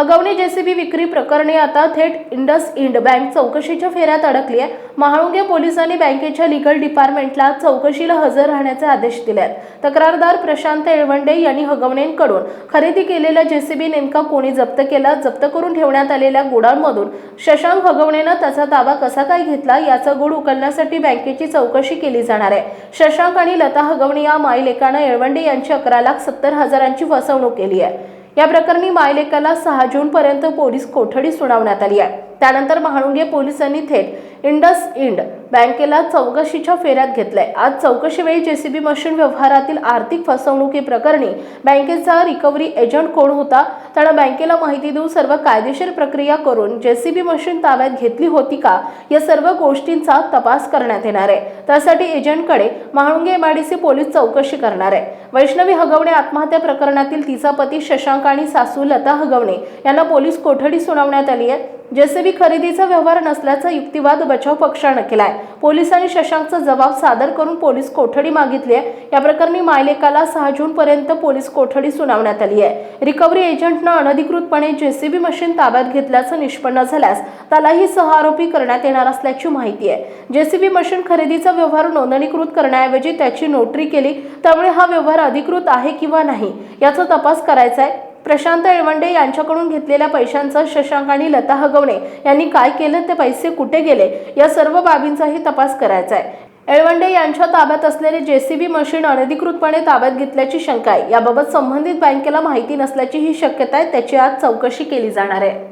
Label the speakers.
Speaker 1: Hagawane JCB विक्री प्रकरणी आता थेट इंडस इंड बँक चौकशीच्या फेऱ्यात अडकली आहे. महाळुंगे पोलिसांनी बँकेच्या लिगल डिपार्टमेंटला चौकशीला हजर राहण्याचे आदेश दिले आहेत. तक्रारदार प्रशांत येळवंडे यांनी हगवणेंकडून खरेदी केलेला जेसीबी नेमका कोणी जप्त केला जप्त करून ठेवण्यात आलेल्या गोडांमधून शशांक हगवणेनं त्याचा ताबा कसा काय घेतला याचा गुड उकलण्यासाठी बँकेची चौकशी केली जाणार आहे. शशांक आणि लता हगवणे या मायलेकानं येळवंडे यांची अकरा लाख सत्तर हजारांची फसवणूक केली आहे. या प्रकरणी मायलेकाला सहा जूनपर्यंत पोलीस कोठडी सुनावण्यात आली आहे. त्यानंतर महाळुंगे पोलिसांनी थेट इंडस इंड बँकेला चौकशीच्या फेऱ्यात घेतलंय. आज चौकशीवेळी जेसीबी मशीन व्यवहारातील आर्थिक फसवणुकी प्रकरणी बँकेचा रिकव्हरी एजंट कोण होता त्यानं बँकेला माहिती देऊन सर्व कायदेशीर प्रक्रिया करून जेसीबी मशीन ताब्यात घेतली होती का या सर्व गोष्टींचा तपास करण्यात येणार आहे. त्यासाठी एजंटकडे महाळुंगे एमआयडीसी पोलीस चौकशी करणार आहे. वैष्णवी हगवणे आत्महत्या प्रकरणातील तिचा पती शशांक आणि सासू लता हगवणे यांना पोलीस कोठडी सुनावण्यात आली आहे. जेसीबी खरेदीचा व्यवहार नसल्याचा युक्तिवाद बचाव पक्षानं केलाय. पोलिसांनी शशांकचा जबाब सादर करून पोलीस कोठडी मागितली आहे. या प्रकरणी मायलेकाला सहा जून पर्यंत पोलीस कोठडी सुनावण्यात आली आहे. रिकव्हरी एजंटनं अनधिकृतपणे जेसीबी मशीन ताब्यात घेतल्याचं निष्पन्न झाल्यास त्यालाही सहआरोपी करण्यात येणार असल्याची माहिती आहे. जेसीबी मशीन खरेदीचा व्यवहार नोंदणीकृत करण्याऐवजी त्याची नोटरी केली त्यामुळे हा व्यवहार अधिकृत आहे किंवा नाही याचा तपास करायचा आहे. प्रशांत येळवंडे यांच्याकडून घेतलेल्या पैशांचा शशांक आणि लता हगवणे यांनी काय केलं ते पैसे कुठे गेले या सर्व बाबींचाही तपास करायचा आहे. येळवंडे यांच्या ताब्यात असलेले जेसीबी मशीन अनधिकृतपणे ताब्यात घेतल्याची शंका आहे. याबाबत संबंधित बँकेला माहिती नसल्याची ही शक्यता आहे त्याची आज चौकशी केली जाणार आहे.